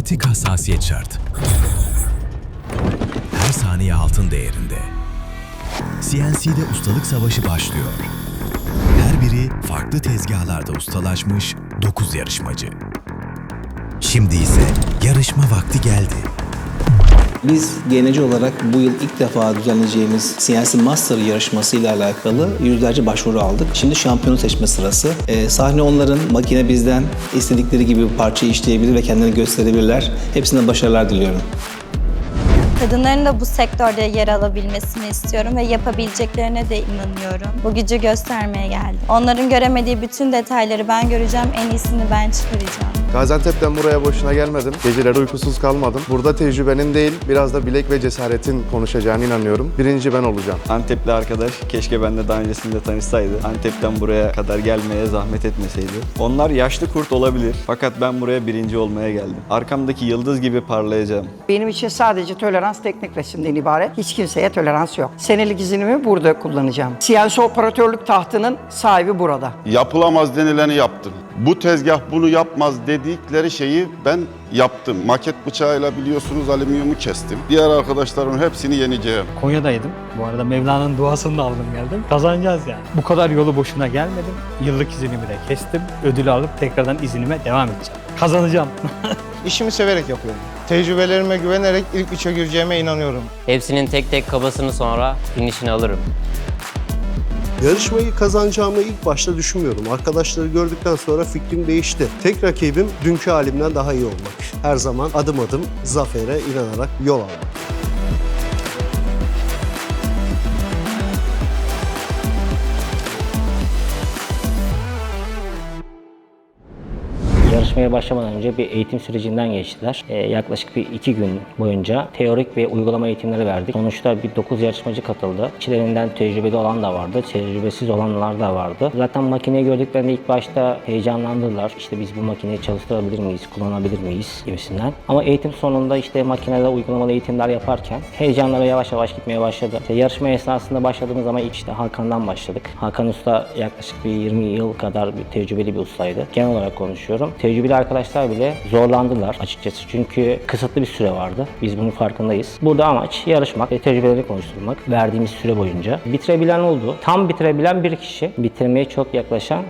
Milimetrik hassasiyet şart. Her saniye altın değerinde. CNC'de ustalık savaşı başlıyor. Her biri farklı tezgahlarda ustalaşmış 9 yarışmacı. Şimdi ise yarışma vakti geldi. Biz GNC olarak bu yıl ilk defa düzenleyeceğimiz CNC Master yarışması ile alakalı yüzlerce başvuru aldık. Şimdi şampiyonu seçme sırası. Ee, sahne onların, makine bizden istedikleri gibi bir parçayı işleyebilir ve kendilerini gösterebilirler. Hepsine başarılar diliyorum. Kadınların da bu sektörde yer alabilmesini istiyorum ve yapabileceklerine de inanıyorum. Bu gücü göstermeye geldim. Onların göremediği bütün detayları ben göreceğim, en iyisini ben çıkaracağım. Gaziantep'ten buraya boşuna gelmedim. Geceleri uykusuz kalmadım. Burada tecrübenin değil, biraz da bilek ve cesaretin konuşacağına inanıyorum. Birinci ben olacağım. Antepli arkadaş keşke ben de daha öncesinde tanışsaydı. Antep'ten buraya kadar gelmeye zahmet etmeseydi. Onlar yaşlı kurt olabilir fakat ben buraya birinci olmaya geldim. Arkamdaki yıldız gibi parlayacağım. Benim için sadece tolerans teknik resimden ibaret. Hiç kimseye tolerans yok. Senelik iznimi burada kullanacağım. CNC operatörlük tahtının sahibi burada. Yapılamaz denileni yaptım. Bu tezgah bunu yapmaz dedikleri şeyi ben yaptım. Maket bıçağıyla biliyorsunuz alüminyumu kestim. Diğer arkadaşlarımın hepsini yeneceğim. Konya'daydım. Bu arada Mevla'nın duasını da aldım geldim. Kazanacağız yani. Bu kadar yolu boşuna gelmedim. Yıllık iznimi de kestim. Ödülü alıp tekrardan iznime devam edeceğim. Kazanacağım. İşimi severek yapıyorum. Tecrübelerime güvenerek ilk üçe gireceğime inanıyorum. Hepsinin tek tek kabasını sonra finişini alırım. Yarışmayı kazanacağımı ilk başta düşünmüyordum. Arkadaşları gördükten sonra fikrim değişti. Tek rakibim dünkü halimden daha iyi olmak. Her zaman adım adım zafere inanarak yol almak. Yarışmaya başlamadan önce bir eğitim sürecinden geçtiler. Ee, yaklaşık bir iki gün boyunca teorik ve uygulama eğitimleri verdik. Sonuçta bir 9 yarışmacı katıldı. İçlerinden tecrübeli olan da vardı, tecrübesiz olanlar da vardı. Zaten makineyi gördüklerinde ilk başta heyecanlandılar. İşte biz bu makineyi çalıştırabilir miyiz, kullanabilir miyiz gibisinden. Ama eğitim sonunda işte makinede uygulamalı eğitimler yaparken heyecanları yavaş yavaş gitmeye başladı. İşte yarışma esnasında başladığımız zaman işte Hakan'dan başladık. Hakan Usta yaklaşık bir 20 yıl kadar bir tecrübeli bir ustaydı. Genel olarak konuşuyorum. Tecrübeli arkadaşlar bile zorlandılar açıkçası. Çünkü kısıtlı bir süre vardı. Biz bunun farkındayız. Burada amaç yarışmak ve tecrübeleri konuşturmak verdiğimiz süre boyunca. Bitirebilen oldu. Tam bitirebilen bir kişi. Bitirmeye çok yaklaşan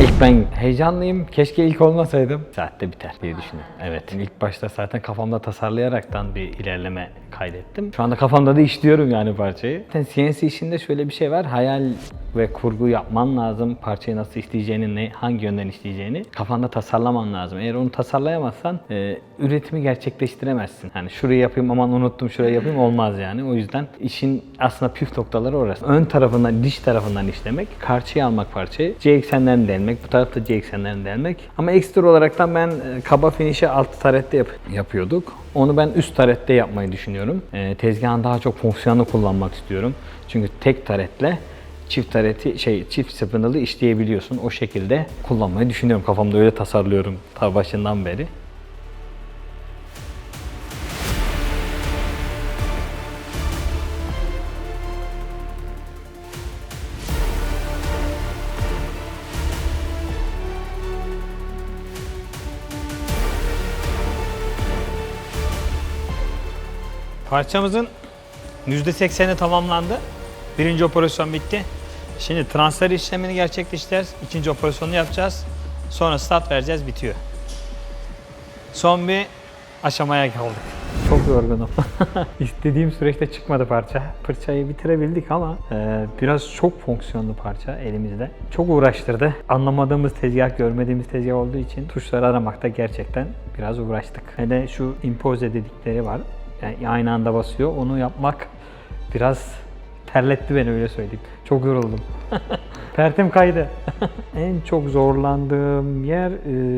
İlk ben heyecanlıyım. Keşke ilk olmasaydım. Saatte biter diye düşünüyorum. Evet. İlk başta zaten kafamda tasarlayaraktan bir ilerleme kaydettim. Şu anda kafamda da işliyorum yani parçayı. Zaten CNC işinde şöyle bir şey var. Hayal ve kurgu yapman lazım. Parçayı nasıl işleyeceğini, ne, hangi yönden işleyeceğini kafanda tasarlaman lazım. Eğer onu tasarlayamazsan e, üretimi gerçekleştiremezsin. Yani şurayı yapayım aman unuttum şurayı yapayım olmaz yani. O yüzden işin aslında püf noktaları orası. Ön tarafından, diş tarafından işlemek, karşıya almak parçayı, C eksenlerini delmek, bu tarafta C eksenlerini delmek. Ama ekstra olaraktan ben e, kaba finişi alt tarette yap- yapıyorduk. Onu ben üst tarette yapmayı düşünüyorum. E, tezgahın daha çok fonksiyonlu kullanmak istiyorum. Çünkü tek taretle çift tareti şey çift spindle'ı işleyebiliyorsun. O şekilde kullanmayı düşünüyorum. Kafamda öyle tasarlıyorum ta başından beri. Parçamızın %80'i tamamlandı. Birinci operasyon bitti. Şimdi transfer işlemini gerçekleştireceğiz. İkinci operasyonu yapacağız. Sonra start vereceğiz, bitiyor. Son bir aşamaya kaldık. Çok yorgunum. İstediğim süreçte çıkmadı parça. Fırçayı bitirebildik ama e, biraz çok fonksiyonlu parça elimizde. Çok uğraştırdı. Anlamadığımız tezgah, görmediğimiz tezgah olduğu için tuşları aramakta gerçekten biraz uğraştık. Ve de şu impose dedikleri var. Yani aynı anda basıyor. Onu yapmak biraz terletti beni öyle söyleyeyim. Çok yoruldum. Pertim kaydı. en çok zorlandığım yer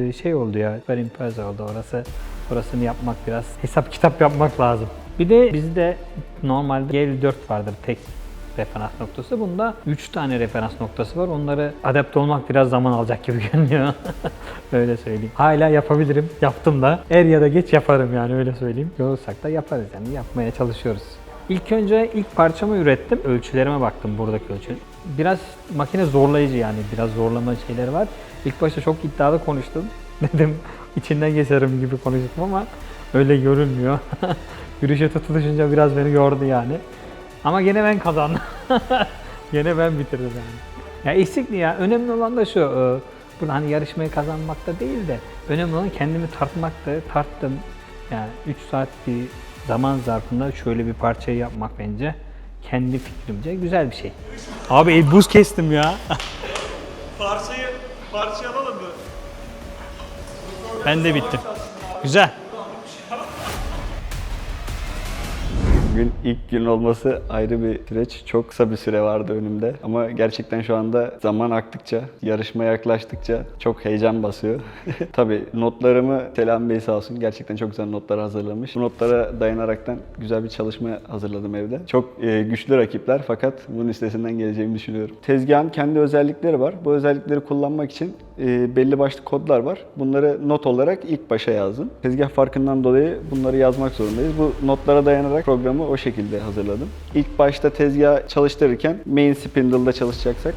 e, şey oldu ya. Super Impose oldu orası. Orasını yapmak biraz. Hesap kitap yapmak lazım. Bir de bizde normalde G54 vardır tek referans noktası. Bunda 3 tane referans noktası var. Onları adapte olmak biraz zaman alacak gibi görünüyor. öyle söyleyeyim. Hala yapabilirim. Yaptım da. Er ya da geç yaparım yani öyle söyleyeyim. Yorulsak da yaparız yani. Yapmaya çalışıyoruz. İlk önce ilk parçamı ürettim. Ölçülerime baktım buradaki ölçü. Biraz makine zorlayıcı yani. Biraz zorlama şeyleri var. İlk başta çok iddialı konuştum. Dedim içinden geçerim gibi konuştum ama öyle görünmüyor. Yürüyüşe tutuluşunca biraz beni yordu yani. Ama gene ben kazandım. gene ben bitirdim yani. Ya eksikli ya. Önemli olan da şu. e, Burada hani yarışmayı kazanmakta değil de önemli olan kendimi tartmakta. Tarttım. Yani 3 saat bir zaman zarfında şöyle bir parçayı yapmak bence kendi fikrimce güzel bir şey. Abi el buz kestim ya. Parçayı parçayı alalım mı? Ben de bittim. Güzel. Bugün ilk gün olması ayrı bir süreç. Çok kısa bir süre vardı önümde. Ama gerçekten şu anda zaman aktıkça, yarışma yaklaştıkça çok heyecan basıyor. Tabii notlarımı Selam Bey sağ olsun gerçekten çok güzel notlar hazırlamış. Bu notlara dayanaraktan güzel bir çalışma hazırladım evde. Çok e, güçlü rakipler fakat bunun üstesinden geleceğimi düşünüyorum. Tezgahın kendi özellikleri var. Bu özellikleri kullanmak için e, belli başlı kodlar var. Bunları not olarak ilk başa yazdım. Tezgah farkından dolayı bunları yazmak zorundayız. Bu notlara dayanarak programı o şekilde hazırladım. İlk başta tezgah çalıştırırken main spindle'da çalışacaksak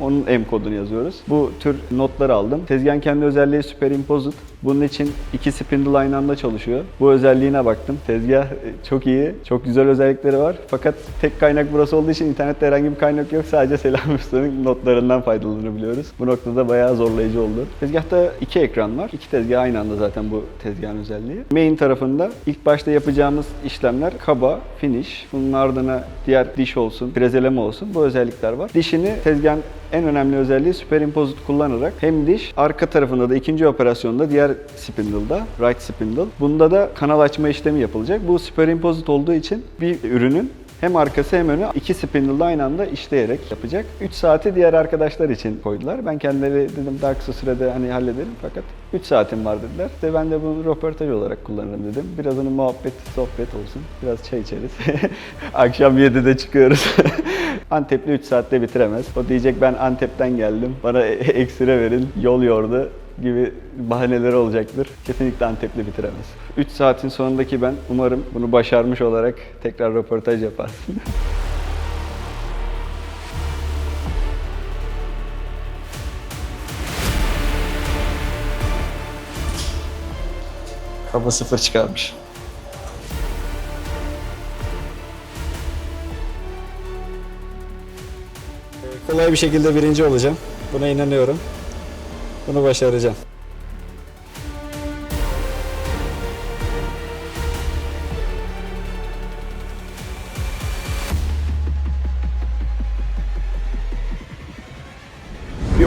onun M kodunu yazıyoruz. Bu tür notları aldım. Tezgahın kendi özelliği superimposed. Bunun için iki spindle aynı anda çalışıyor. Bu özelliğine baktım. Tezgah e, çok iyi, çok güzel özellikleri var. Fakat tek kaynak burası olduğu için internette herhangi bir kaynak yok. Sadece Selam Usta'nın notlarından faydalanabiliyoruz. Bu noktada bayağı zorlayıcı oldu. Tezgahta iki ekran var. İki tezgah aynı anda zaten bu tezgahın özelliği. Main tarafında ilk başta yapacağımız işlemler kaba, finish, bunun ardına diğer diş olsun, frezeleme olsun bu özellikler var. Dişini tezgahın en önemli özelliği superimposed kullanarak hem diş arka tarafında da ikinci operasyonda diğer spindle'da right spindle. Bunda da kanal açma işlemi yapılacak. Bu superimposed olduğu için bir ürünün hem arkası hem önü iki spindle'da aynı anda işleyerek yapacak. 3 saati diğer arkadaşlar için koydular. Ben kendileri dedim daha kısa sürede hani hallederim fakat 3 saatim var dediler. İşte ben de bunu röportaj olarak kullanırım dedim. Biraz onun muhabbet, sohbet olsun. Biraz çay içeriz. Akşam 7'de çıkıyoruz. Antepli 3 saatte bitiremez. O diyecek ben Antep'ten geldim. Bana ekstra verin. Yol yordu gibi bahaneleri olacaktır. Kesinlikle Antep'le bitiremez. 3 saatin sonundaki ben umarım bunu başarmış olarak tekrar röportaj yaparsın. Kaba sıfır çıkarmış. Kolay bir şekilde birinci olacağım. Buna inanıyorum. Bunu başaracağım.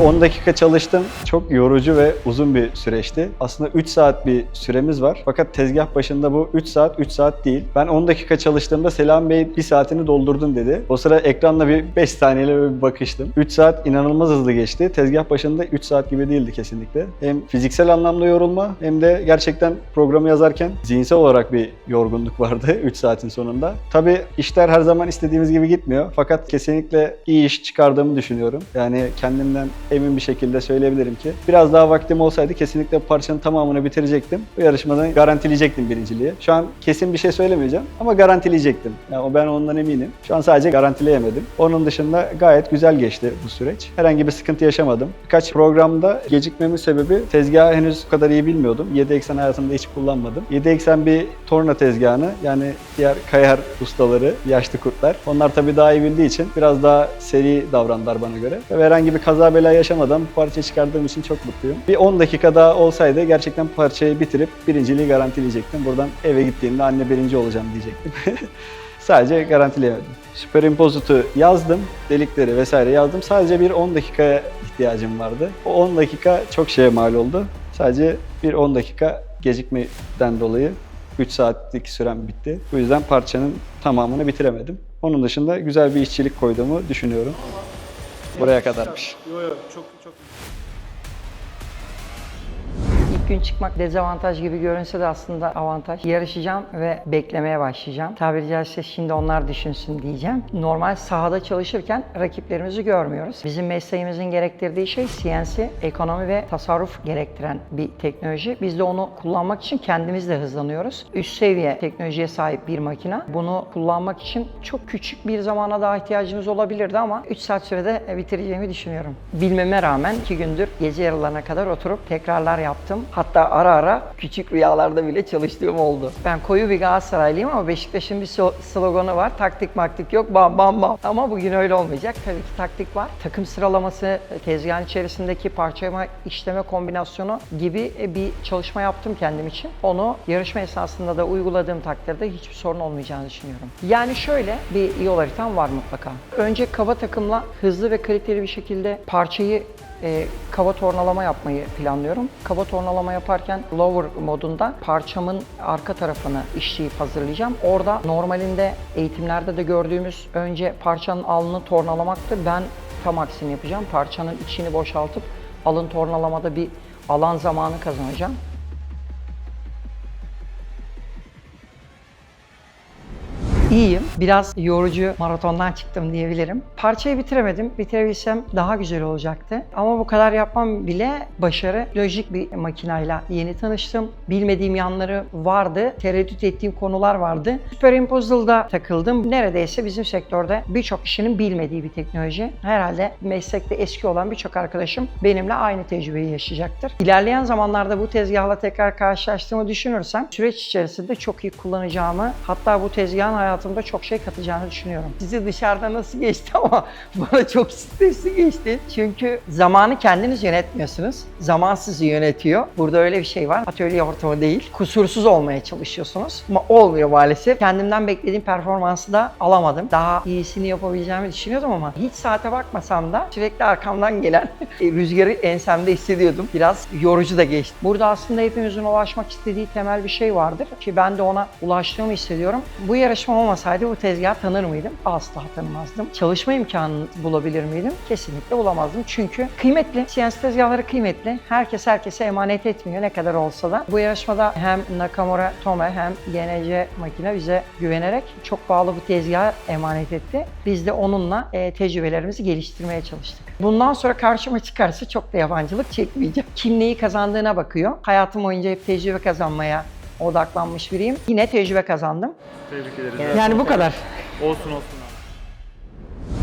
10 dakika çalıştım. Çok yorucu ve uzun bir süreçti. Aslında 3 saat bir süremiz var. Fakat tezgah başında bu 3 saat 3 saat değil. Ben 10 dakika çalıştığımda Selam Bey bir saatini doldurdun dedi. O sıra ekranla bir 5 saniyeyle bir bakıştım. 3 saat inanılmaz hızlı geçti. Tezgah başında 3 saat gibi değildi kesinlikle. Hem fiziksel anlamda yorulma hem de gerçekten programı yazarken zihinsel olarak bir yorgunluk vardı 3 saatin sonunda. Tabii işler her zaman istediğimiz gibi gitmiyor. Fakat kesinlikle iyi iş çıkardığımı düşünüyorum. Yani kendimden emin bir şekilde söyleyebilirim ki biraz daha vaktim olsaydı kesinlikle parçanın tamamını bitirecektim. Bu yarışmadan garantileyecektim birinciliği. Şu an kesin bir şey söylemeyeceğim ama garantileyecektim. Yani ben ondan eminim. Şu an sadece garantileyemedim. Onun dışında gayet güzel geçti bu süreç. Herhangi bir sıkıntı yaşamadım. Birkaç programda gecikmemin sebebi tezgahı henüz bu kadar iyi bilmiyordum. 7 eksen hayatımda hiç kullanmadım. 7 eksen bir torna tezgahını yani diğer kayar ustaları, yaşlı kurtlar. Onlar tabii daha iyi bildiği için biraz daha seri davrandılar bana göre. Ve herhangi bir kaza bela yaşamadan bu parçayı çıkardığım için çok mutluyum. Bir 10 dakika daha olsaydı gerçekten parçayı bitirip birinciliği garantileyecektim. Buradan eve gittiğimde anne birinci olacağım diyecektim. Sadece garantileyemedim. Superimposed'u yazdım, delikleri vesaire yazdım. Sadece bir 10 dakikaya ihtiyacım vardı. O 10 dakika çok şeye mal oldu. Sadece bir 10 dakika gecikmeden dolayı 3 saatlik sürem bitti. Bu yüzden parçanın tamamını bitiremedim. Onun dışında güzel bir işçilik koyduğumu düşünüyorum. Buraya kadarmış. Gün çıkmak dezavantaj gibi görünse de aslında avantaj. Yarışacağım ve beklemeye başlayacağım. Tabiri caizse şimdi onlar düşünsün diyeceğim. Normal sahada çalışırken rakiplerimizi görmüyoruz. Bizim mesleğimizin gerektirdiği şey CNC, ekonomi ve tasarruf gerektiren bir teknoloji. Biz de onu kullanmak için kendimiz de hızlanıyoruz. Üst seviye teknolojiye sahip bir makine. Bunu kullanmak için çok küçük bir zamana daha ihtiyacımız olabilirdi ama 3 saat sürede bitireceğimi düşünüyorum. Bilmeme rağmen 2 gündür gece yarılarına kadar oturup tekrarlar yaptım. Hatta ara ara küçük rüyalarda bile çalıştığım oldu. Ben koyu bir Galatasaraylıyım ama Beşiktaş'ın bir sloganı var. Taktik maktik yok bam bam bam. Ama bugün öyle olmayacak. Tabii ki taktik var. Takım sıralaması, tezgahın içerisindeki parçalama, işleme kombinasyonu gibi bir çalışma yaptım kendim için. Onu yarışma esnasında da uyguladığım takdirde hiçbir sorun olmayacağını düşünüyorum. Yani şöyle bir yol haritam var mutlaka. Önce kaba takımla hızlı ve kaliteli bir şekilde parçayı e, kaba tornalama yapmayı planlıyorum. Kaba tornalama yaparken lower modunda parçamın arka tarafını işleyip hazırlayacağım. Orada normalinde eğitimlerde de gördüğümüz önce parçanın alnını tornalamaktı. Ben tam aksini yapacağım. Parçanın içini boşaltıp alın tornalamada bir alan zamanı kazanacağım. İyiyim. Biraz yorucu maratondan çıktım diyebilirim. Parçayı bitiremedim. Bitirebilsem daha güzel olacaktı. Ama bu kadar yapmam bile başarı. Lojik bir makinayla yeni tanıştım. Bilmediğim yanları vardı. Tereddüt ettiğim konular vardı. Superimposal'da takıldım. Neredeyse bizim sektörde birçok kişinin bilmediği bir teknoloji. Herhalde meslekte eski olan birçok arkadaşım benimle aynı tecrübeyi yaşayacaktır. İlerleyen zamanlarda bu tezgahla tekrar karşılaştığımı düşünürsem süreç içerisinde çok iyi kullanacağımı hatta bu tezgahın hayatımda çok şey katacağını düşünüyorum. Sizi dışarıda nasıl geçti ama bana çok stresli geçti. Çünkü zamanı kendiniz yönetmiyorsunuz. Zaman sizi yönetiyor. Burada öyle bir şey var. Atölye ortamı değil. Kusursuz olmaya çalışıyorsunuz. Ama olmuyor maalesef. Kendimden beklediğim performansı da alamadım. Daha iyisini yapabileceğimi düşünüyordum ama hiç saate bakmasam da sürekli arkamdan gelen rüzgarı ensemde hissediyordum. Biraz yorucu da geçti. Burada aslında hepimizin ulaşmak istediği temel bir şey vardır ki ben de ona ulaştığımı hissediyorum. Bu yarışma olmasaydı bu tezgahı tanır mıydım? Asla tanımazdım. Çalışma imkanını bulabilir miydim? Kesinlikle bulamazdım. Çünkü kıymetli. CNC tezgahları kıymetli. Herkes herkese emanet etmiyor ne kadar olsa da. Bu yarışmada hem Nakamura Tome hem GNC makine bize güvenerek çok pahalı bu tezgahı emanet etti. Biz de onunla e, tecrübelerimizi geliştirmeye çalıştık. Bundan sonra karşıma çıkarsa çok da yabancılık çekmeyeceğim. Kim neyi kazandığına bakıyor. Hayatım boyunca hep tecrübe kazanmaya odaklanmış biriyim. Yine tecrübe kazandım. Tebrik ederiz. Yani bu kadar. Olsun olsun.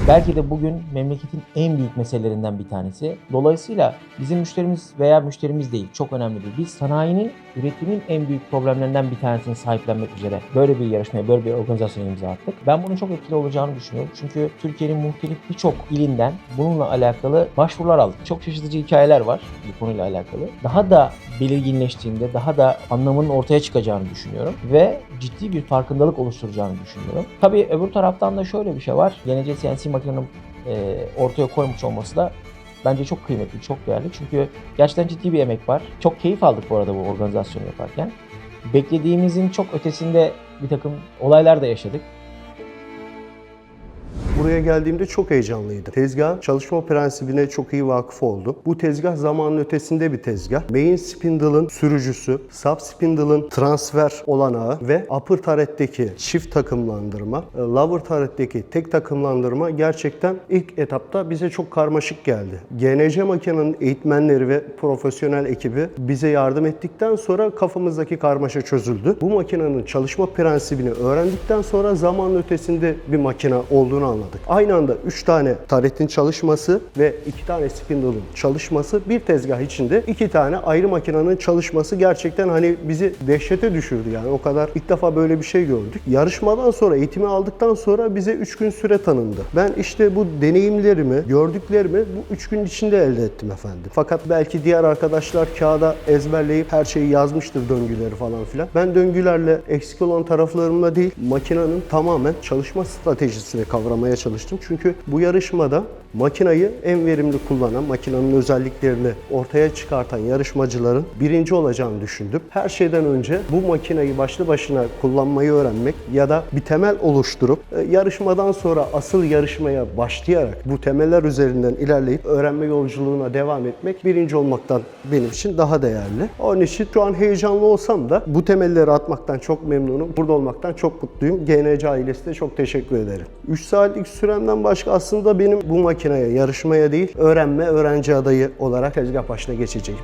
Belki de bugün memleketin en büyük meselelerinden bir tanesi. Dolayısıyla bizim müşterimiz veya müşterimiz değil, çok önemli değil. Biz sanayinin, üretimin en büyük problemlerinden bir tanesini sahiplenmek üzere böyle bir yarışmaya, böyle bir organizasyona imza attık. Ben bunun çok etkili olacağını düşünüyorum. Çünkü Türkiye'nin muhtelif birçok ilinden bununla alakalı başvurular aldık. Çok şaşırtıcı hikayeler var bu konuyla alakalı. Daha da belirginleştiğinde daha da anlamının ortaya çıkacağını düşünüyorum ve ciddi bir farkındalık oluşturacağını düşünüyorum. Tabii öbür taraftan da şöyle bir şey var. Yenece CNC makinenin e, ortaya koymuş olması da bence çok kıymetli, çok değerli. Çünkü gerçekten ciddi bir emek var. Çok keyif aldık bu arada bu organizasyonu yaparken. Beklediğimizin çok ötesinde bir takım olaylar da yaşadık. Buraya geldiğimde çok heyecanlıydım. Tezgah çalışma prensibine çok iyi vakıf oldum. Bu tezgah zamanın ötesinde bir tezgah. Main spindle'ın sürücüsü, sub spindle'ın transfer olanağı ve upper turret'teki çift takımlandırma, e, lower turret'teki tek takımlandırma gerçekten ilk etapta bize çok karmaşık geldi. GNC makinenin eğitmenleri ve profesyonel ekibi bize yardım ettikten sonra kafamızdaki karmaşa çözüldü. Bu makinenin çalışma prensibini öğrendikten sonra zamanın ötesinde bir makine olduğunu anladık. Aynı anda 3 tane taretin çalışması ve 2 tane spindle'ın çalışması bir tezgah içinde 2 tane ayrı makinenin çalışması gerçekten hani bizi dehşete düşürdü yani o kadar ilk defa böyle bir şey gördük. Yarışmadan sonra eğitimi aldıktan sonra bize 3 gün süre tanındı. Ben işte bu deneyimlerimi, gördüklerimi bu 3 gün içinde elde ettim efendim. Fakat belki diğer arkadaşlar kağıda ezberleyip her şeyi yazmıştır döngüleri falan filan. Ben döngülerle eksik olan taraflarımla değil, makinenin tamamen çalışma stratejisini kavramaya çalıştım. Çünkü bu yarışmada makinayı en verimli kullanan, makinenin özelliklerini ortaya çıkartan yarışmacıların birinci olacağını düşündüm. Her şeyden önce bu makineyi başlı başına kullanmayı öğrenmek ya da bir temel oluşturup e, yarışmadan sonra asıl yarışmaya başlayarak bu temeller üzerinden ilerleyip öğrenme yolculuğuna devam etmek birinci olmaktan benim için daha değerli. Onun için şu an heyecanlı olsam da bu temelleri atmaktan çok memnunum. Burada olmaktan çok mutluyum. GNC ailesine çok teşekkür ederim. 3 saatlik süremden başka aslında benim bu makineye yarışmaya değil, öğrenme, öğrenci adayı olarak tezgah başına geçeceğim.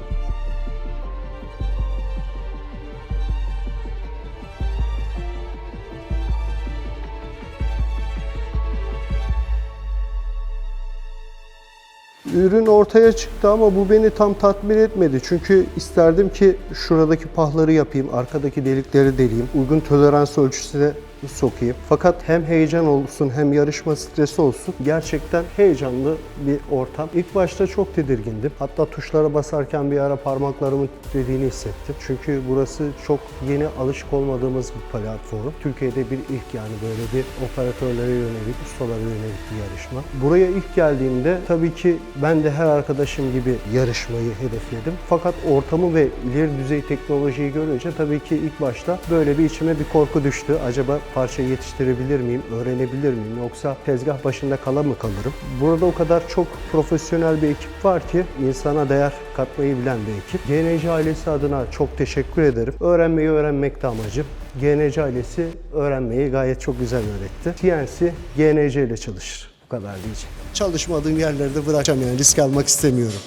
Ürün ortaya çıktı ama bu beni tam tatmin etmedi. Çünkü isterdim ki şuradaki pahları yapayım, arkadaki delikleri deleyeyim, uygun tolerans ölçüsüne sokayım. Fakat hem heyecan olsun hem yarışma stresi olsun gerçekten heyecanlı bir ortam. İlk başta çok tedirgindim. Hatta tuşlara basarken bir ara parmaklarımın titrediğini hissettim. Çünkü burası çok yeni alışık olmadığımız bir platform. Türkiye'de bir ilk yani böyle bir operatörlere yönelik, ustalara yönelik bir yarışma. Buraya ilk geldiğimde tabii ki ben de her arkadaşım gibi yarışmayı hedefledim. Fakat ortamı ve ileri düzey teknolojiyi görünce tabii ki ilk başta böyle bir içime bir korku düştü. Acaba parça yetiştirebilir miyim, öğrenebilir miyim yoksa tezgah başında kala mı kalırım? Burada o kadar çok profesyonel bir ekip var ki insana değer katmayı bilen bir ekip. GNC ailesi adına çok teşekkür ederim. Öğrenmeyi öğrenmek de amacım. GNC ailesi öğrenmeyi gayet çok güzel öğretti. TNC GNC ile çalışır. Bu kadar diyeceğim. Çalışmadığım yerlerde bırakacağım yani risk almak istemiyorum.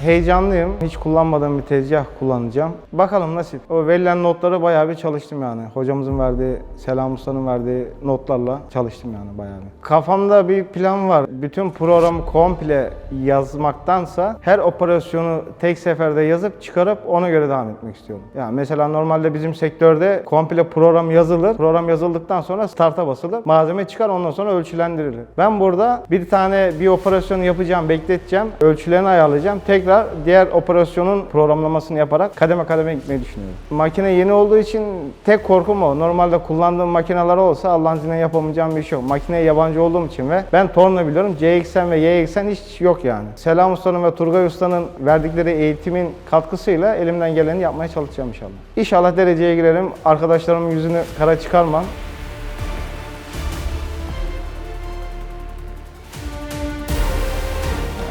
Heyecanlıyım. Hiç kullanmadığım bir tezgah kullanacağım. Bakalım nasip. O verilen notları bayağı bir çalıştım yani. Hocamızın verdiği, Selam Usta'nın verdiği notlarla çalıştım yani bayağı bir. Kafamda bir plan var. Bütün programı komple yazmaktansa her operasyonu tek seferde yazıp çıkarıp ona göre devam etmek istiyorum. Yani mesela normalde bizim sektörde komple program yazılır. Program yazıldıktan sonra starta basılır. Malzeme çıkar ondan sonra ölçülendirilir. Ben burada bir tane bir operasyonu yapacağım, bekleteceğim. Ölçülerini ayarlayacağım. Tekrar diğer operasyonun programlamasını yaparak kademe kademe gitmeyi düşünüyorum. Makine yeni olduğu için tek korkum o. Normalde kullandığım makineler olsa Allah'ın izniyle yapamayacağım bir şey yok. Makineye yabancı olduğum için ve ben torna biliyorum. CXN ve YXN hiç yok yani. Selam Usta'nın ve Turgay Usta'nın verdikleri eğitimin katkısıyla elimden geleni yapmaya çalışacağım inşallah. İnşallah dereceye girelim. Arkadaşlarımın yüzünü kara çıkarmam.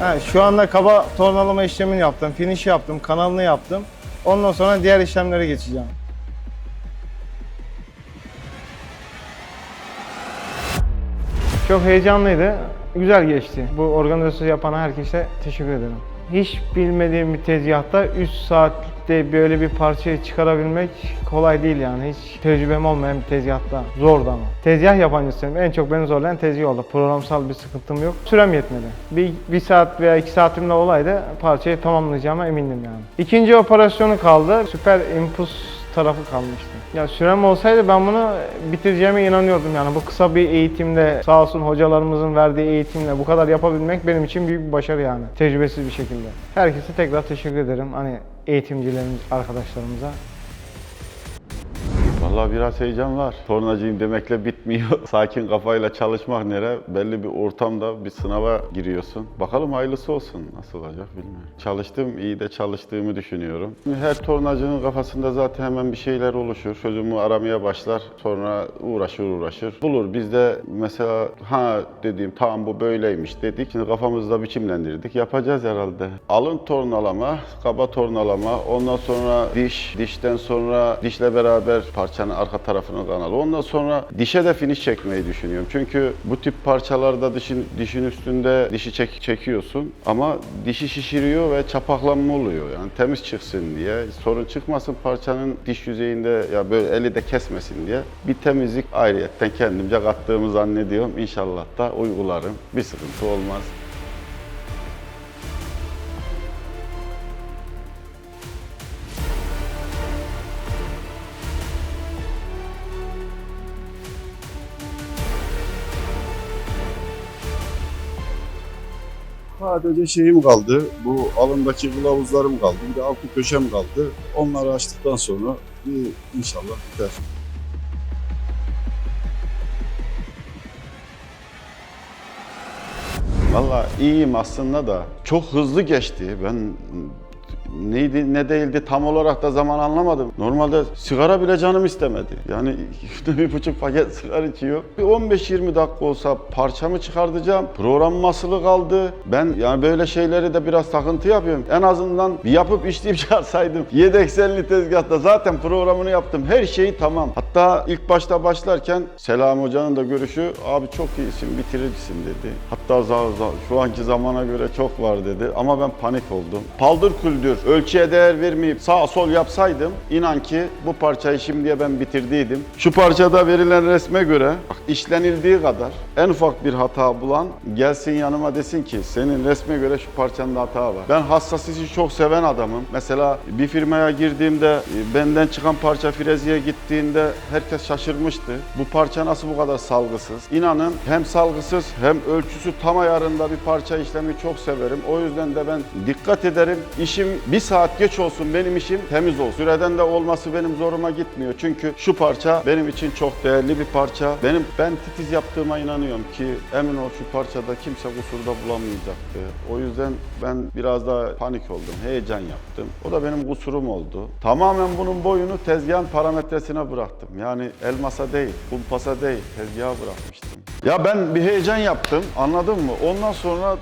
Ha, şu anda kaba tornalama işlemini yaptım, finish yaptım, kanalını yaptım. Ondan sonra diğer işlemlere geçeceğim. Çok heyecanlıydı. Güzel geçti. Bu organizasyonu yapan herkese teşekkür ederim. Hiç bilmediğim bir tezgahta 3 saatte böyle bir parçayı çıkarabilmek kolay değil yani. Hiç tecrübem olmayan bir tezgahta. Zordu ama. Tezgah yabancısıyım. En çok beni zorlayan tezgah oldu. Programsal bir sıkıntım yok. Sürem yetmedi. Bir, bir saat veya iki saatimde olaydı parçayı tamamlayacağıma emindim yani. İkinci operasyonu kaldı. Süper Impulse tarafı kalmıştı. Ya sürem olsaydı ben bunu bitireceğime inanıyordum yani. Bu kısa bir eğitimle sağ olsun hocalarımızın verdiği eğitimle bu kadar yapabilmek benim için büyük bir başarı yani. Tecrübesiz bir şekilde. Herkese tekrar teşekkür ederim. Hani eğitimcilerimiz, arkadaşlarımıza. Vallahi biraz heyecan var. Tornacıyım demekle bitmiyor. Sakin kafayla çalışmak nere? Belli bir ortamda bir sınava giriyorsun. Bakalım hayırlısı olsun. Nasıl olacak bilmiyorum. Çalıştım, iyi de çalıştığımı düşünüyorum. Her tornacının kafasında zaten hemen bir şeyler oluşur. Çözümü aramaya başlar. Sonra uğraşır uğraşır. Bulur. Biz de mesela ha dediğim tamam bu böyleymiş dedik. Şimdi kafamızda biçimlendirdik. Yapacağız herhalde. Alın tornalama, kaba tornalama, ondan sonra diş, dişten sonra dişle beraber parçanın arka tarafının kanalı. Ondan sonra dişe de finish çekmeyi düşünüyorum. Çünkü bu tip parçalarda dişin, dişin üstünde dişi çek, çekiyorsun ama dişi şişiriyor ve çapaklanma oluyor. Yani temiz çıksın diye, sorun çıkmasın parçanın diş yüzeyinde ya böyle eli de kesmesin diye bir temizlik ayrıyetten kendimce kattığımı zannediyorum. İnşallah da uygularım. Bir sıkıntı olmaz. Sadece şeyim kaldı, bu alındaki kılavuzlarım kaldı, bir de altı köşem kaldı. Onları açtıktan sonra bir inşallah biter. Valla iyiyim aslında da çok hızlı geçti. Ben neydi ne değildi tam olarak da zaman anlamadım. Normalde sigara bile canım istemedi. Yani bir buçuk paket sigara içiyor. Bir 15-20 dakika olsa parçamı çıkartacağım. Program asılı kaldı. Ben yani böyle şeyleri de biraz takıntı yapıyorum. En azından bir yapıp işleyip çıkarsaydım. Yedekselli tezgahta zaten programını yaptım. Her şey tamam. Hatta ilk başta başlarken Selam Hoca'nın da görüşü abi çok iyisin bitiricisin dedi. Hatta şu anki zamana göre çok var dedi. Ama ben panik oldum. Paldır küldür ölçüye değer vermeyip sağ sol yapsaydım inan ki bu parçayı şimdiye ben bitirdiydim. Şu parçada verilen resme göre işlenildiği kadar en ufak bir hata bulan gelsin yanıma desin ki senin resme göre şu parçanda hata var. Ben hassas çok seven adamım. Mesela bir firmaya girdiğimde e, benden çıkan parça Frezi'ye gittiğinde herkes şaşırmıştı. Bu parça nasıl bu kadar salgısız? İnanın hem salgısız hem ölçüsü tam ayarında bir parça işlemi çok severim. O yüzden de ben dikkat ederim. İşim bir saat geç olsun benim işim temiz olsun. Süreden de olması benim zoruma gitmiyor. Çünkü şu parça benim için çok değerli bir parça. Benim ben titiz yaptığıma inanıyorum ki emin ol şu parçada kimse kusurda bulamayacaktı. O yüzden ben biraz daha panik oldum. Heyecan yaptım. O da benim kusurum oldu. Tamamen bunun boyunu tezgahın parametresine bıraktım. Yani elmasa değil, kumpasa değil, tezgaha bırakmıştım. Ya ben bir heyecan yaptım, anladın mı? Ondan sonra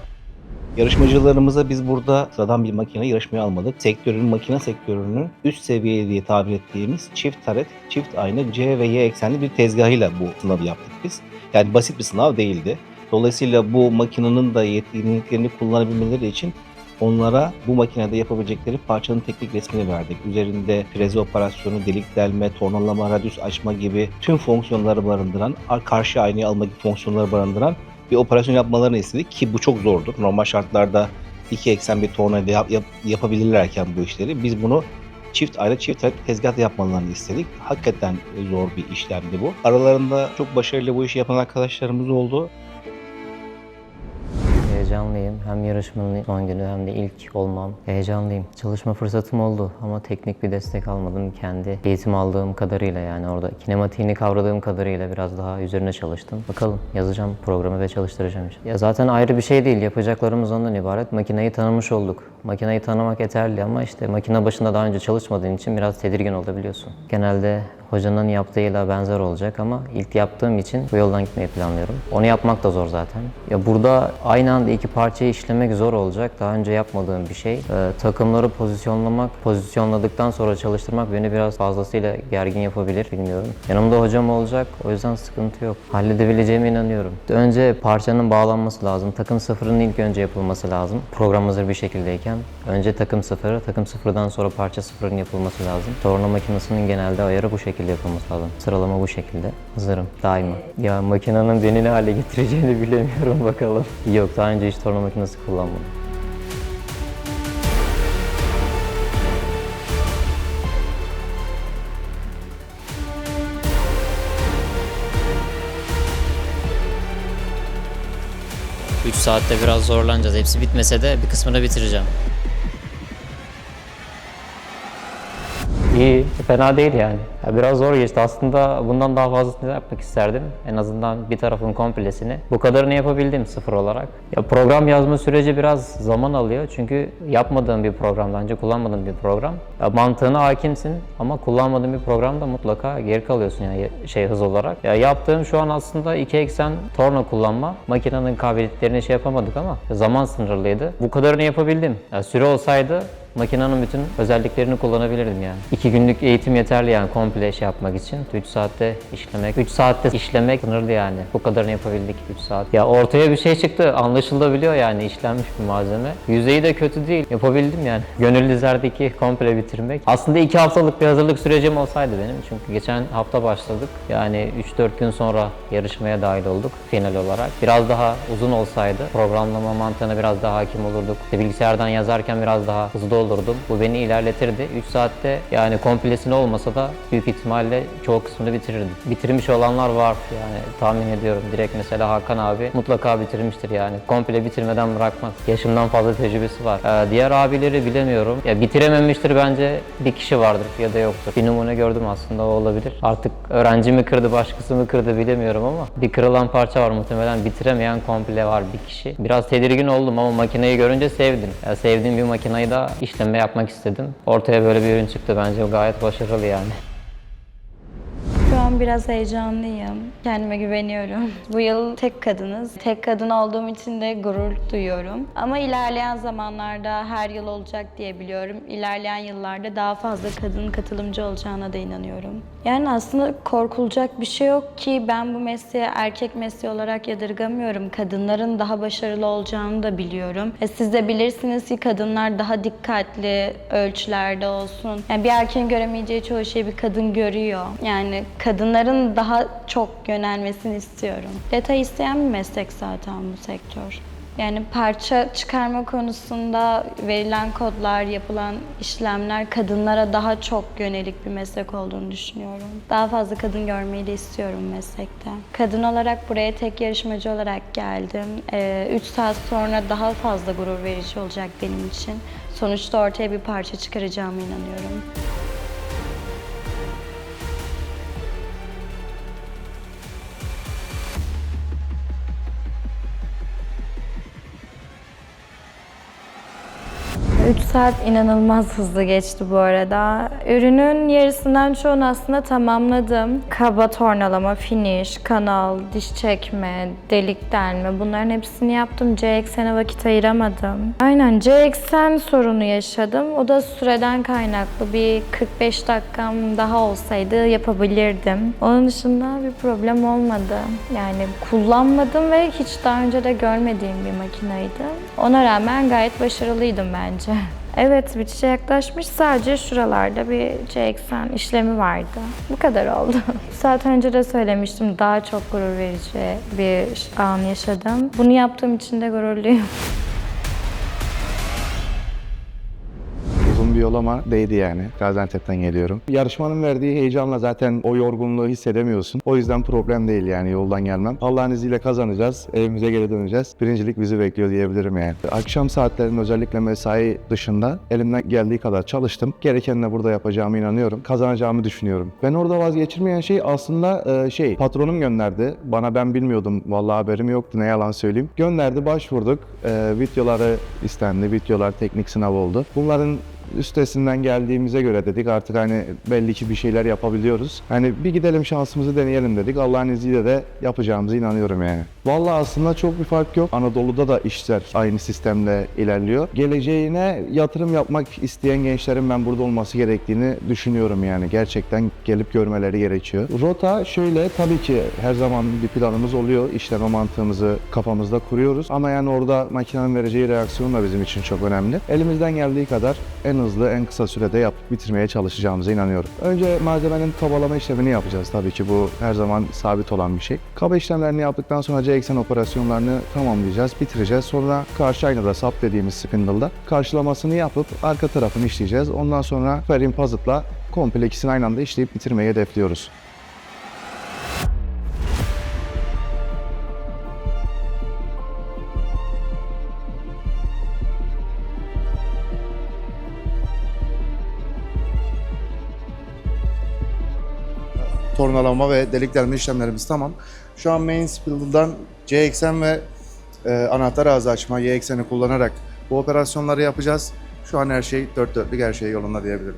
Yarışmacılarımıza biz burada sıradan bir makine yarışmaya almadık. Sektörün, makine sektörünün üst seviye diye tabir ettiğimiz çift taret, çift ayna C ve Y eksenli bir tezgahıyla bu sınavı yaptık biz. Yani basit bir sınav değildi. Dolayısıyla bu makinenin de yetkinliklerini kullanabilmeleri için onlara bu makinede yapabilecekleri parçanın teknik resmini verdik. Üzerinde freze operasyonu, delik delme, tornalama, radyüs açma gibi tüm fonksiyonları barındıran, karşı aynayı alma gibi fonksiyonları barındıran bir operasyon yapmalarını istedik ki bu çok zordur. Normal şartlarda iki eksen bir tornavida yap, yap- yapabilirlerken bu işleri biz bunu çift ayna çift bir tezgahta yapmalarını istedik. Hakikaten zor bir işlemdi bu. Aralarında çok başarılı bu işi yapan arkadaşlarımız oldu. Heyecanlıyım. Hem yarışmanın son günü hem de ilk olmam. Heyecanlıyım. Çalışma fırsatım oldu ama teknik bir destek almadım. Kendi eğitim aldığım kadarıyla yani orada kinematiğini kavradığım kadarıyla biraz daha üzerine çalıştım. Bakalım yazacağım programı ve çalıştıracağım işte. Ya zaten ayrı bir şey değil. Yapacaklarımız ondan ibaret. Makineyi tanımış olduk. Makineyi tanımak yeterli ama işte makine başında daha önce çalışmadığın için biraz tedirgin olabiliyorsun. Genelde hocanın yaptığıyla benzer olacak ama ilk yaptığım için bu yoldan gitmeyi planlıyorum. Onu yapmak da zor zaten. Ya burada aynı anda iki parçayı işlemek zor olacak. Daha önce yapmadığım bir şey. Ee, takımları pozisyonlamak, pozisyonladıktan sonra çalıştırmak beni biraz fazlasıyla gergin yapabilir bilmiyorum. Yanımda hocam olacak o yüzden sıkıntı yok. Halledebileceğime inanıyorum. Önce parçanın bağlanması lazım. Takım sıfırının ilk önce yapılması lazım. Program hazır bir şekildeyken. Önce takım sıfırı, takım sıfırdan sonra parça sıfırın yapılması lazım. Torna makinesinin genelde ayarı bu şekilde yapılması lazım. Sıralama bu şekilde. Hazırım daima. Ya makinenin beni ne hale getireceğini bilemiyorum bakalım. Yok daha önce hiç torna makinesi kullanmadım. Üç saatte biraz zorlanacağız. Hepsi bitmese de bir kısmını bitireceğim. İyi, fena değil yani. Ya biraz zor geçti. Aslında bundan daha fazlasını yapmak isterdim. En azından bir tarafın komplesini. Bu kadarını yapabildim sıfır olarak. Ya program yazma süreci biraz zaman alıyor. Çünkü yapmadığım bir program, daha önce kullanmadığım bir program. Ya mantığına hakimsin ama kullanmadığın bir programda mutlaka geri kalıyorsun yani şey hız olarak. Ya yaptığım şu an aslında iki eksen torna kullanma. Makinenin kabiliyetlerini şey yapamadık ama zaman sınırlıydı. Bu kadarını yapabildim. Ya süre olsaydı makinenin bütün özelliklerini kullanabilirdim yani. İki günlük eğitim yeterli yani komple şey yapmak için. 3 saatte işlemek. 3 saatte işlemek sınırlı yani. Bu kadarını yapabildik 3 saat. Ya ortaya bir şey çıktı. Anlaşılabiliyor yani işlenmiş bir malzeme. Yüzeyi de kötü değil. Yapabildim yani. Gönül dizerdeki komple bitirmek. Aslında 2 haftalık bir hazırlık sürecim olsaydı benim. Çünkü geçen hafta başladık. Yani 3-4 gün sonra yarışmaya dahil olduk final olarak. Biraz daha uzun olsaydı programlama mantığına biraz daha hakim olurduk. İşte bilgisayardan yazarken biraz daha hızlı olurdum. Bu beni ilerletirdi. 3 saatte yani komplesini olmasa da büyük ihtimalle çoğu kısmını bitirirdim. Bitirmiş olanlar var yani tahmin ediyorum. Direkt mesela Hakan abi mutlaka bitirmiştir yani. Komple bitirmeden bırakmaz. Yaşımdan fazla tecrübesi var. Ee, diğer abileri bilemiyorum. Ya bitirememiştir bence bir kişi vardır ya da yoktur. Bir numune gördüm aslında o olabilir. Artık öğrenci mi kırdı başkası mı kırdı bilemiyorum ama bir kırılan parça var muhtemelen bitiremeyen komple var bir kişi. Biraz tedirgin oldum ama makineyi görünce sevdim. Ya sevdiğim bir makineyi da işleme yapmak istedim. Ortaya böyle bir ürün çıktı bence o gayet başarılı yani. Biraz heyecanlıyım. Kendime güveniyorum. Bu yıl tek kadınız. Tek kadın olduğum için de gurur duyuyorum. Ama ilerleyen zamanlarda her yıl olacak diye biliyorum. İlerleyen yıllarda daha fazla kadın katılımcı olacağına da inanıyorum. Yani aslında korkulacak bir şey yok ki ben bu mesleği erkek mesleği olarak yadırgamıyorum. Kadınların daha başarılı olacağını da biliyorum. E siz de bilirsiniz ki kadınlar daha dikkatli ölçülerde olsun. Yani bir erkeğin göremeyeceği çoğu şeyi bir kadın görüyor. Yani kadınların daha çok yönelmesini istiyorum. Detay isteyen bir meslek zaten bu sektör. Yani parça çıkarma konusunda verilen kodlar, yapılan işlemler kadınlara daha çok yönelik bir meslek olduğunu düşünüyorum. Daha fazla kadın görmeyi de istiyorum meslekte. Kadın olarak buraya tek yarışmacı olarak geldim. 3 saat sonra daha fazla gurur verici olacak benim için. Sonuçta ortaya bir parça çıkaracağıma inanıyorum. Üç saat inanılmaz hızlı geçti bu arada. Ürünün yarısından çoğunu aslında tamamladım. Kaba tornalama, finish, kanal, diş çekme, delik delme bunların hepsini yaptım. CXN'e vakit ayıramadım. Aynen CXN sorunu yaşadım. O da süreden kaynaklı. Bir 45 dakikam daha olsaydı yapabilirdim. Onun dışında bir problem olmadı. Yani kullanmadım ve hiç daha önce de görmediğim bir makinaydı. Ona rağmen gayet başarılıydım bence. Evet bitişe yaklaşmış. Sadece şuralarda bir CXN işlemi vardı. Bu kadar oldu. Saat önce de söylemiştim. Daha çok gurur verici bir an yaşadım. Bunu yaptığım için de gururluyum. Uzun bir yol ama değdi yani. Gaziantep'ten geliyorum. Yarışmanın verdiği heyecanla zaten o yorgunluğu hissedemiyorsun. O yüzden problem değil yani yoldan gelmem. Allah'ın izniyle kazanacağız. Evimize geri döneceğiz. Birincilik bizi bekliyor diyebilirim yani. Akşam saatlerinin özellikle mesai dışında elimden geldiği kadar çalıştım. Gerekenle burada yapacağımı inanıyorum. Kazanacağımı düşünüyorum. Ben orada vazgeçirmeyen şey aslında e, şey patronum gönderdi. Bana ben bilmiyordum. Vallahi haberim yoktu ne yalan söyleyeyim. Gönderdi başvurduk. E, videoları istendi. Videolar teknik sınav oldu. Bunların üstesinden geldiğimize göre dedik artık hani belli ki bir şeyler yapabiliyoruz. Hani bir gidelim şansımızı deneyelim dedik. Allah'ın izniyle de yapacağımıza inanıyorum yani. Vallahi aslında çok bir fark yok. Anadolu'da da işler aynı sistemle ilerliyor. Geleceğine yatırım yapmak isteyen gençlerin ben burada olması gerektiğini düşünüyorum yani. Gerçekten gelip görmeleri gerekiyor. Rota şöyle tabii ki her zaman bir planımız oluyor. İşleme mantığımızı kafamızda kuruyoruz. Ama yani orada makinenin vereceği reaksiyon da bizim için çok önemli. Elimizden geldiği kadar en hızlı, en kısa sürede yapıp bitirmeye çalışacağımıza inanıyorum. Önce malzemenin kabalama işlemini yapacağız tabii ki bu her zaman sabit olan bir şey. Kaba işlemlerini yaptıktan sonra CXN operasyonlarını tamamlayacağız, bitireceğiz. Sonra karşı aynada sap dediğimiz spindle'da karşılamasını yapıp arka tarafını işleyeceğiz. Ondan sonra Ferin Puzzle'la komple ikisini aynı anda işleyip bitirmeyi hedefliyoruz. Tornalama ve delik delme işlemlerimiz tamam. Şu an main spindle'dan CXM ve e, anahtar ağzı açma YXN'i kullanarak bu operasyonları yapacağız. Şu an her şey dört dörtlük her şey yolunda diyebilirim.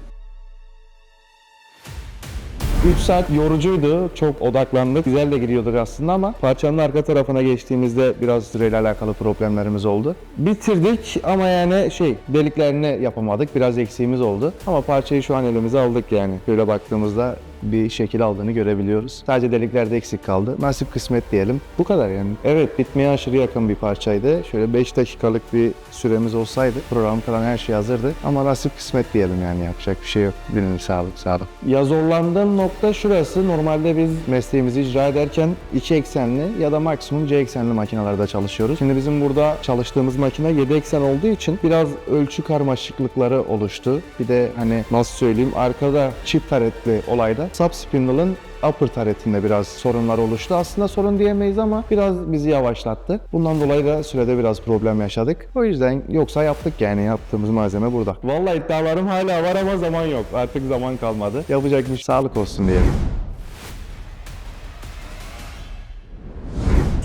3 saat yorucuydu. Çok odaklandık. Güzel de giriyorduk aslında ama parçanın arka tarafına geçtiğimizde biraz süreyle alakalı problemlerimiz oldu. Bitirdik ama yani şey deliklerini yapamadık. Biraz eksiğimiz oldu. Ama parçayı şu an elimize aldık yani. Böyle baktığımızda bir şekil aldığını görebiliyoruz. Sadece deliklerde eksik kaldı. Nasip kısmet diyelim. Bu kadar yani. Evet bitmeye aşırı yakın bir parçaydı. Şöyle 5 dakikalık bir süremiz olsaydı program falan her şey hazırdı. Ama nasip kısmet diyelim yani yapacak bir şey yok. Dinleyin sağlık sağlık. Ya zorlandığım nokta şurası. Normalde biz mesleğimizi icra ederken iki eksenli ya da maksimum C eksenli makinelerde çalışıyoruz. Şimdi bizim burada çalıştığımız makine 7 eksen olduğu için biraz ölçü karmaşıklıkları oluştu. Bir de hani nasıl söyleyeyim arkada çift taretli olayda sub spindle'ın upper taretinde biraz sorunlar oluştu. Aslında sorun diyemeyiz ama biraz bizi yavaşlattı. Bundan dolayı da sürede biraz problem yaşadık. O yüzden yoksa yaptık yani yaptığımız malzeme burada. Vallahi iddialarım hala var ama zaman yok. Artık zaman kalmadı. Yapacak bir şey. sağlık olsun diyelim.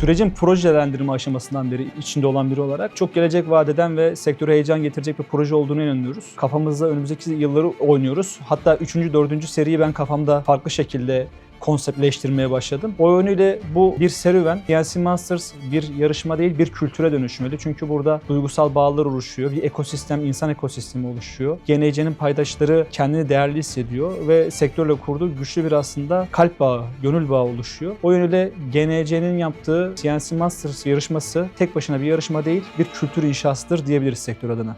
Sürecin projelendirme aşamasından beri içinde olan biri olarak çok gelecek vadeden ve sektöre heyecan getirecek bir proje olduğunu inanıyoruz. Kafamızda önümüzdeki yılları oynuyoruz. Hatta 3. 4. seriyi ben kafamda farklı şekilde konseptleştirmeye başladım. O yönüyle bu bir serüven. CNC Masters bir yarışma değil bir kültüre dönüşmeli. Çünkü burada duygusal bağlar oluşuyor. Bir ekosistem, insan ekosistemi oluşuyor. GNC'nin paydaşları kendini değerli hissediyor ve sektörle kurduğu güçlü bir aslında kalp bağı, gönül bağı oluşuyor. O yönüyle GNC'nin yaptığı CNC Masters yarışması tek başına bir yarışma değil, bir kültür inşasıdır diyebiliriz sektör adına.